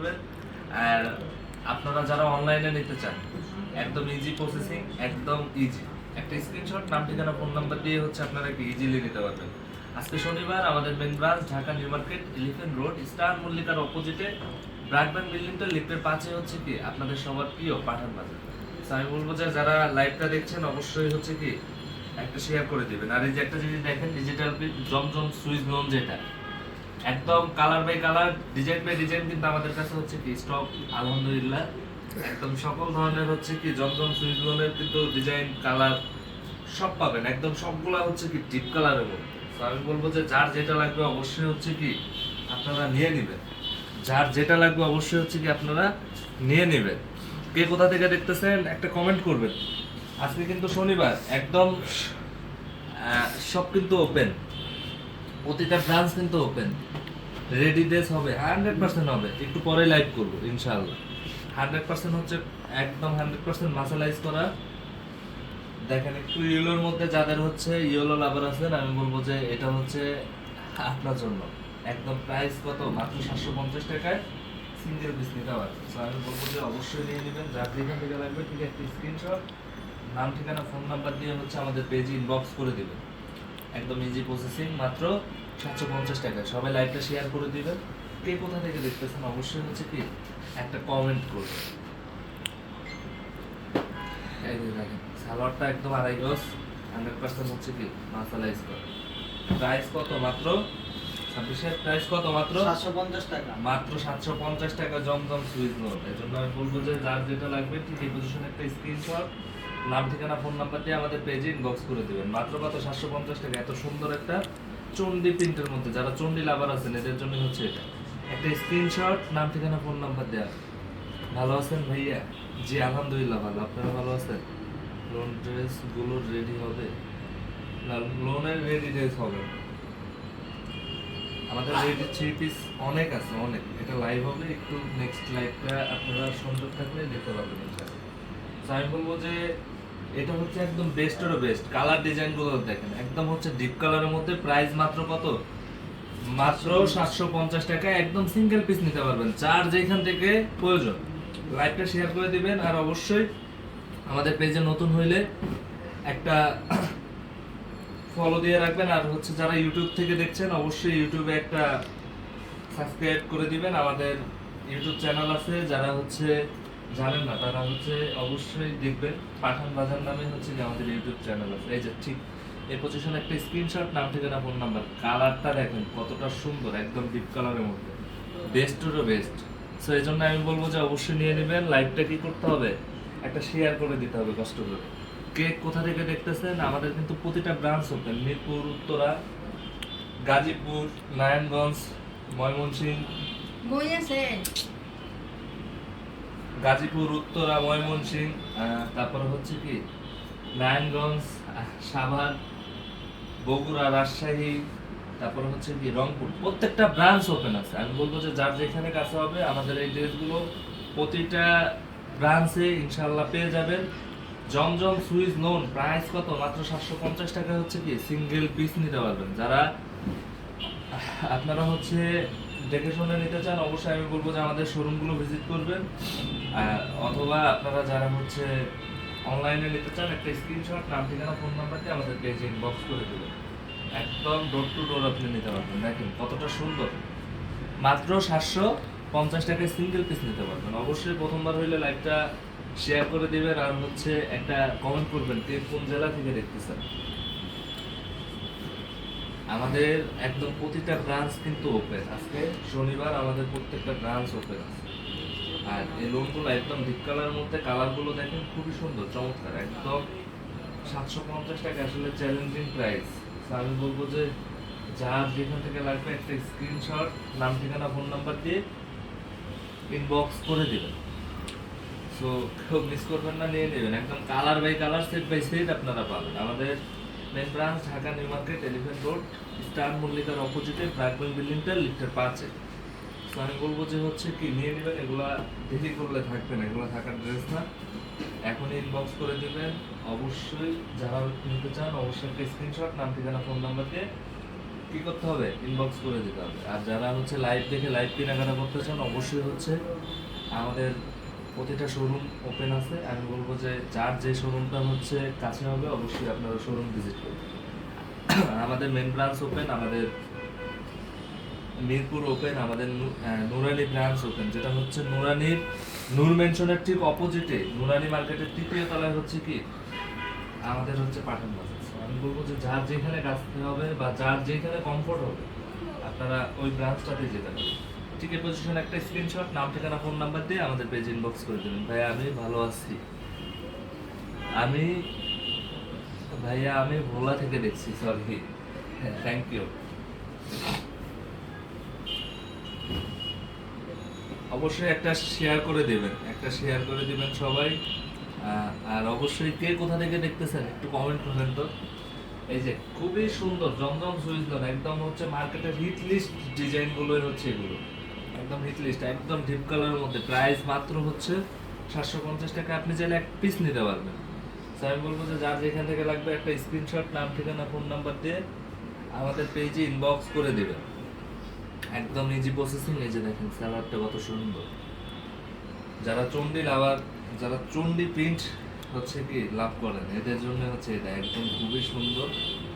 করবেন। আর আপনারা যারা অনলাইনে নিতে চান, একদম ইজি প্রসেসিং একদম ইজি একটা স্ক্রিনশট নাম, ঠিকানা ফোন নাম্বার দিয়ে হচ্ছে আপনারা একটু ইজিলি নিতে পারবেন। আজকে শনিবার, আমাদের main branch Dhaka new market road star মল্লিকার অপোজিটে ব্র্যাকব্যান্ড বিল্ডিংটা লিফটের পাশে হচ্ছে কি, আপনাদের সবার প্রিয় পাঠান বাজার। আমি বলব যে যারা লাইভটা দেখছেন, অবশ্যই হচ্ছে কি, একটা শেয়ার করে দিবেন। আর এই যে একটা জিনিস দেখেন ডিজিটাল জমজম সুইচ লোন যেটা একদম colour by colour design by design কিন্তু আমাদের কাছে হচ্ছে কি স্টক আলহামদুলিল্লাহ। একদম সকল ধরনের হচ্ছে কি জমজম সুইচ লোনের কিন্তু ডিজাইন কালার সব পাবেন। একদম সবগুলা হচ্ছে কি ডিপ কালারের মধ্যে। তো আমি বলব যে যার যেটা লাগবে অবশ্যই হচ্ছে কি, আপনারা নিয়ে নেবেন। যার যেটা লাগবে অবশ্যই হচ্ছে কি, আপনারা নিয়ে নেবেন। কে কোথা থেকে দেখতেছেন, একটা কমেন্ট করবেন। আজকে কিন্তু শনিবার, একদম সব কিন্তু ওপেন প্রতিটা ব্রাঞ্চ কিন্তু ওপেন রেডি ডেস হবে হান্ড্রেড পার্সেন্ট হবে, একটু পরে লাইভ করব, ইনশাআল্লাহ। হান্ড্রেড পার্সেন্ট হচ্ছে একদম হান্ড্রেড পার্সেন্ট মাসালাইজ করা। দেখেন একটু ইয়েলোর মধ্যে যাদের হচ্ছে ইয়েলো লাভার আছেন আমি বলব যে এটা হচ্ছে আপনার জন্য। একদম প্রাইস কত? মাত্র সাতশো পঞ্চাশ টাকায় সিঙ্গেল পিস নিতে পারবেন So, আমি বলব যে অবশ্যই নিয়ে নেবেন, যার যেখান থেকে লাগবে ঠিক একটি স্ক্রিনশট নাম, ঠিকানা ফোন নাম্বার দিয়ে হচ্ছে আমাদের পেজে ইনবক্স করে দিবেন। একদম ইজি প্রসেসিং মাত্র সাতশো পঞ্চাশ টাকা। সবাই লাইভটা শেয়ার করে দিবেন। কে কোথা থেকে দেখতেছেন অবশ্যই হচ্ছে কি একটা কমেন্ট করবেন। সালোয়ারটা একদম আড়াই গজ হান্ড্রেড পার্সেন্ট হচ্ছে কি মাসালাইজ করা প্রাইস কত মাত্র? ছাব্বিশের প্রাইস কত মাত্র? সাতশো পঞ্চাশ টাকা। মাত্র সাতশো পঞ্চাশ টাকা জমজম সুইচ নোট জন্য আমি বলব যে যার যেটা লাগবে ঠিক এই পজিশনে একটা স্ক্রিনশট নাম ঠিকানা ফোন নাম্বার দিয়ে আমাদের পেজে ইনবক্স করে দিবেন। মাত্র কত? সাতশো পঞ্চাশ টাকা। এত সুন্দর একটা চন্ডি প্রিন্টের মধ্যে, যারা চন্ডি লাভার আছেন, এদের জন্য হচ্ছে এটা। একটা স্ক্রিনশট নাম, ঠিকানা ফোন নাম্বার দেওয়া ভালো আছেন ভাইয়া? জি, আলহামদুলিল্লাহ ভালো। আপনারা ভালো আছেন? লোন ড্রেসগুলো রেডি হবে? লোনের রেডি ড্রেস হবে আমাদের রেডি থ্রি পিস অনেক আছে, অনেক। এটা লাইভ হবে, একটু নেক্সট লাইভটা আপনারা সুন্দর থাকলে দেখতে So আমি বলব যে এটা হচ্ছে একদম বেস্ট বেস্টেরও বেস্ট কালার ডিজাইনগুলো দেখেন, একদম হচ্ছে ডিপ কালারের মধ্যে প্রাইস মাত্র কত? মাত্র সাতশো পঞ্চাশ টাকা, একদম সিঙ্গেল পিস নিতে পারবেন। চার যেখান থেকে প্রয়োজন লাইভটা শেয়ার করে দিবেন। আর অবশ্যই আমাদের পেজে নতুন হইলে একটা ফলো দিয়ে রাখবেন। আর হচ্ছে যারা ইউটিউব থেকে দেখছেন, অবশ্যই ইউটিউবে একটা সাবস্ক্রাইব করে দিবেন। আমাদের ইউটিউব চ্যানেল আছে, যারা হচ্ছে জানেন না, তারা হচ্ছে অবশ্যই দেখবেন পাঠান বাজার নামে হচ্ছে যে আমাদের ইউটিউব চ্যানেল আছে। এই যে ঠিক, এই পজিশনে একটা স্ক্রিনশট নাম, ঠিকানা ফোন নাম্বার কালারটা দেখেন কতটা সুন্দর, একদম ডিপ কালারের মধ্যে। বেস্টেরও বেস্ট সো এই জন্য আমি বলব যে অবশ্যই নিয়ে নেবেন লাইভটা কি করতে হবে? একটা শেয়ার করে দিতে হবে কষ্ট করে কে কোথা থেকে দেখতেছেন? আমাদের কিন্তু প্রতিটা ব্রাঞ্চ ওপেন মিরপুর, উত্তরা, গাজীপুর, নারায়ণগঞ্জ, ময়মনসিংহ। গাজীপুর, উত্তরা, ময়মনসিংহ তারপরে হচ্ছে কি, নারায়ণগঞ্জ, সাভার, বগুড়া, রাজশাহী, তারপরে হচ্ছে কি, রংপুর, প্রত্যেকটা ব্রাঞ্চ ওপেন আছে। আমি বলব যে যার যেখানে কাছে হবে, আমাদের এই ড্রেসগুলো প্রতিটা ব্রাঞ্চে ইনশাল্লাহ পেয়ে যাবেন। জমজম সুইচ লোন প্রাইস কত? মাত্র সাতশো পঞ্চাশ টাকা হচ্ছে কি সিঙ্গেল পিস নিতে পারবেন। যারা আপনারা হচ্ছে দেখে শুনে নিতে চান, অবশ্যই আমি বলব যে আমাদের শোরুমগুলো ভিজিট করবেন। অথবা আপনারা যারা হচ্ছে অনলাইনে নিতে চান, একটা স্ক্রিনশট নাম, ঠিকানা ফোন নাম্বার দিয়ে আমাদের পেজে ইনবক্স করে দেবেন। একদম ডোর টু ডোর আপনি নিতে পারবেন। দেখেন কতটা সুন্দর। মাত্র সাতশো পঞ্চাশ টাকায় সিঙ্গেল পিস নিতে পারবেন। অবশ্যই প্রথমবার হইলে লাইভটা শেয়ার করে দেবেন আর হচ্ছে একটা কমেন্ট করবেন, কে কোন জেলা থেকে দেখতে দেখতেছেন। আমাদের একদম প্রতিটা ব্রাঞ্চ কিন্তু ওপেন আজকে শনিবার আমাদের প্রত্যেকটা ব্রাঞ্চ ওপেন আছে। আর এই লোনগুলো একদম ডিপ কালারের মধ্যে কালারগুলো দেখেন খুবই সুন্দর, চমৎকার, একদম সাতশো পঞ্চাশ টাকা আসলে চ্যালেঞ্জিং প্রাইস আমি বলব যে যার যেখান থেকে লাগবে একটা স্ক্রিনশট নাম, ঠিকানা ফোন নাম্বার দিয়ে ইনবক্স করে দেবেন। সো কেউ মিস করবেন না, নিয়ে নেবেন। একদম colour by colour set by set আপনারা পাবেন। আমাদের main branch Dhaka new market elephant road, star মল্লিকার অপোজিটে ব্র্যাকবেল বিল্ডিংটা লিফটের পাঁচে তো আমি বলব যে হচ্ছে কি, নিয়ে নেবেন, এগুলা দেরি করলে থাকবে না, এগুলো থাকার ড্রেস না। এখনই ইনবক্স করে দিবেন। অবশ্যই যারা নিতে চান, অবশ্যই একটা স্ক্রিনশট নাম, ঠিকানা ফোন নাম্বার দিয়ে কি করতে হবে? ইনবক্স করে দিতে হবে। আর যারা হচ্ছে লাইভ দেখে লাইভ কেনাকাটা করতে চান, অবশ্যই হচ্ছে আমাদের প্রতিটা শোরুম ওপেন আছে, আমি বলব যে যার যে শোরুমটা হচ্ছে কাছে হবে, অবশ্যই আপনারা শোরুম ভিজিট করবেন। আমাদের মেন ব্রাঞ্চ ওপেন আমাদের মিরপুর ওপেন আমাদের নুরানি ব্রাঞ্চ ওপেন যেটা হচ্ছে নুরানির, নূর মেনশনের ঠিক অপোজিটে নুরানি মার্কেটের তৃতীয় তলায় হচ্ছে কি? আমাদের হচ্ছে পাঠান বাজার। আমি বলব যে যার যেখানে কাছতে হবে বা যার যেখানে কমফোর্ট হবে, আপনারা ওই ব্রাঞ্চটাতে যেতে পারেন ঠিক পজিশন একটা স্ক্রিনশট নাম, ঠিকানা ফোন নাম্বার দিয়ে আমাদের পেজ ইনবক্স করে দেবেন। ভাই আমি ভালো আছি। আমি, ভাইয়া, আমি ভোলা থেকে দেখছি সরি থ্যাংক ইউ অবশ্যই একটা শেয়ার করে দেবেন, একটা শেয়ার করে দিবেন সবাই। আর অবশ্যই কে কোথা থেকে দেখতেছেন, একটু কমেন্ট করবেন তো। এই যে, খুবই সুন্দর, জমজম সুইজলন একদম হচ্ছে মার্কেটের হিট লিস্ট ডিজাইন গুলোই হচ্ছে এগুলো। একদম হিট লিস্ট একদম ডিপ কালারের মধ্যে। প্রাইস মাত্র হচ্ছে সাতশো পঞ্চাশ টাকা। আপনি চাইলে এক পিস নিতে পারবেন। তো আমি বলব যে যার যেখান থেকে লাগবে একটা স্ক্রিনশট নাম, ঠিকানা ফোন নাম্বার দিয়ে আমাদের পেজে ইনবক্স করে দেবেন। একদম ইজি প্রসেসিং যে দেখেন স্যালাডটা কত সুন্দর। যারা চণ্ডী লাভার যারা চণ্ডী প্রিন্ট হচ্ছে কি, লাভ করেন। এদের জন্য হচ্ছে এটা একদম খুবই সুন্দর।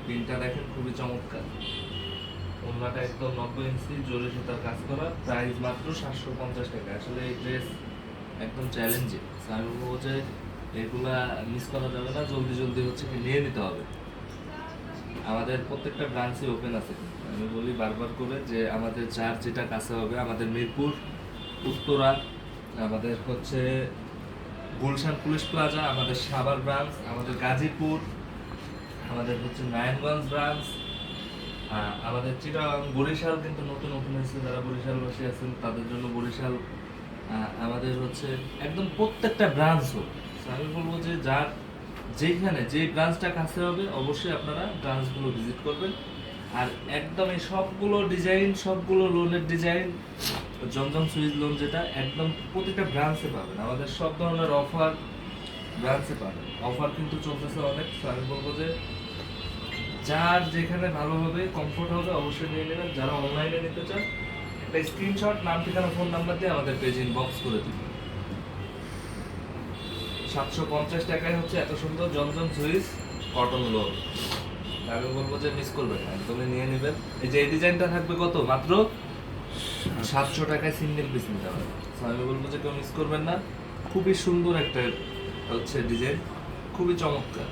প্রিন্টটা দেখেন, খুবই চমৎকার। ওনাটা একদম নব্বই ইঞ্চি, জোরে সুতার কাজ করা। প্রাইস মাত্র সাতশো পঞ্চাশ টাকা। আসলে এই ড্রেস একদম চ্যালেঞ্জিং আমি বলব যে এগুলা মিস করা যাবে না, জলদি জলদি হচ্ছে নিয়ে নিতে হবে। আমাদের প্রত্যেকটা ব্রাঞ্চে ওপেন আছে আমি বলি বারবার করে যে আমাদের যার যেটা কাছে হবে, আমাদের মিরপুর, উত্তরা, আমাদের হচ্ছে গুলশান পুলিশ প্লাজা আমাদের সাভার ব্রাঞ্চ আমাদের গাজীপুর, আমাদের হচ্ছে নারায়ণগঞ্জ ব্রাঞ্চ আমাদের চিটাগাং বরিশাল কিন্তু নতুন ওপেন হয়েছে, যারা বরিশালবাসী আছেন, তাদের জন্য বরিশাল আমাদের হচ্ছে একদম প্রত্যেকটা ব্রাঞ্চ হোক। আমি বলব যে যার যেখানে যে ব্রাঞ্চটা কাছে হবে, অবশ্যই আপনারা ব্রাঞ্চগুলো ভিজিট করবেন। আর একদম এই সবগুলো ডিজাইন সবগুলো লোনের ডিজাইন জমজম সুইচ লোন যেটা, একদম প্রতিটা ব্রাঞ্চে পাবেন। আমাদের সব ধরনের অফার ব্রাঞ্চে পাবেন। অফার কিন্তু চলতেছে অনেক। আমি বলব যে যার যেখানে ভালো হবে কমফোর্ট হবে, অবশ্যই নিয়ে নেবেন। যারা অনলাইনে নিতে চান, একটা স্ক্রিনশট নাম, ঠিকানা ফোন নাম্বার দিয়ে আমাদের পেজ ইনবক্স করে দিন। সাতশো পঞ্চাশ টাকায় হচ্ছে এত সুন্দর জমজম সুইচ কটন লোন আমি বলব যে মিস করবেন একদমই নিয়ে নেবেন। এই যে, এই ডিজাইনটা থাকবে কত? মাত্র সাতশো টাকায় সিঙ্গেল পিস নিতে হবে। আমি বলব যে কেউ মিস করবেন না। খুবই সুন্দর একটা, হচ্ছে ডিজাইন খুবই চমৎকার।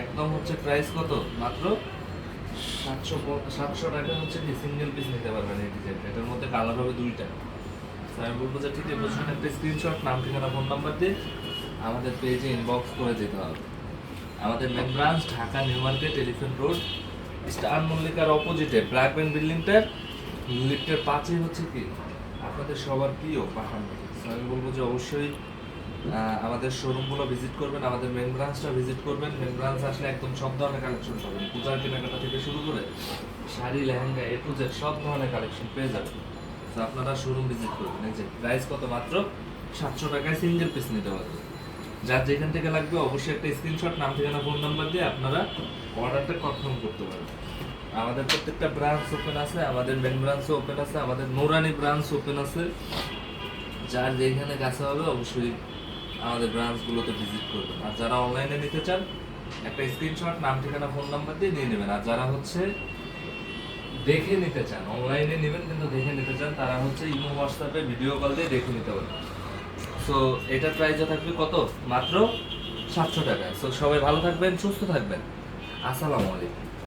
একদম হচ্ছে প্রাইস কত? মাত্র সাতশো সাতশো টাকা হচ্ছে কি সিঙ্গেল পিস নিতে পারবেন এই ডিজাইনটা এটার মধ্যে কালার হবে দুইটা। আমি বলব যে ঠিক আছে একটা স্ক্রিনশট নাম, ঠিকানা ফোন নাম্বার দিয়ে আমাদের পেজে ইনবক্স করে দিতে হবে। আমাদের main branch Dhaka new market elephant road star মল্লিকার অপোজিটে ব্ল্যাক ব্যান্ড বিল্ডিংটার লিফটের পাঁচে হচ্ছে কি? আপনাদের সবার প্রিয় পাঠান আমি বলব যে অবশ্যই আমাদের শোরুমগুলো ভিজিট করবেন, আমাদের মেন ব্রাঞ্চটা ভিজিট করবেন। মেন ব্রাঞ্চ আসলে একদম সব ধরনের কালেকশন পাবেন। পূজার কেনাকাটা থেকে শুরু করে sari, lehenga A to Z সব ধরনের কালেকশন পেয়ে যাবেন। তো আপনারা শোরুম ভিজিট করবেন। এই যে প্রাইস কত মাত্র? সাতশো টাকায় সিঙ্গেল পিস নিতে পারবেন। যার যেখান থেকে লাগবে অবশ্যই একটা স্ক্রিনশট নাম, ঠিকানা ফোন নাম্বার দিয়ে আপনারা অর্ডারটা কনফার্ম করতে পারবেন। আমাদের প্রত্যেকটা ব্রাঞ্চ ওপেন আছে, আমাদের মেন ব্রাঞ্চও ওপেন আছে, আমাদের নোরানি ব্রাঞ্চ ওপেন আছে। যার যেখানে কাছে হবে অবশ্যই আমাদের ব্রাঞ্চগুলোতে ভিজিট করবেন। আর যারা অনলাইনে নিতে চান, একটা স্ক্রিনশট নাম, ঠিকানা ফোন নাম্বার দিয়ে নিয়ে নেবেন। আর যারা হচ্ছে দেখে নিতে চান অনলাইনে নেবেন, কিন্তু দেখে নিতে চান, তারা হচ্ছে ইমো হোয়াটসঅ্যাপে ভিডিও কল দিয়ে দেখে নিতে পারেন সো এটার প্রাইসও থাকবে কত? মাত্র সাতশো টাকা। সো সবাই ভালো থাকবেন, সুস্থ থাকবেন। আসসালামু আলাইকুম।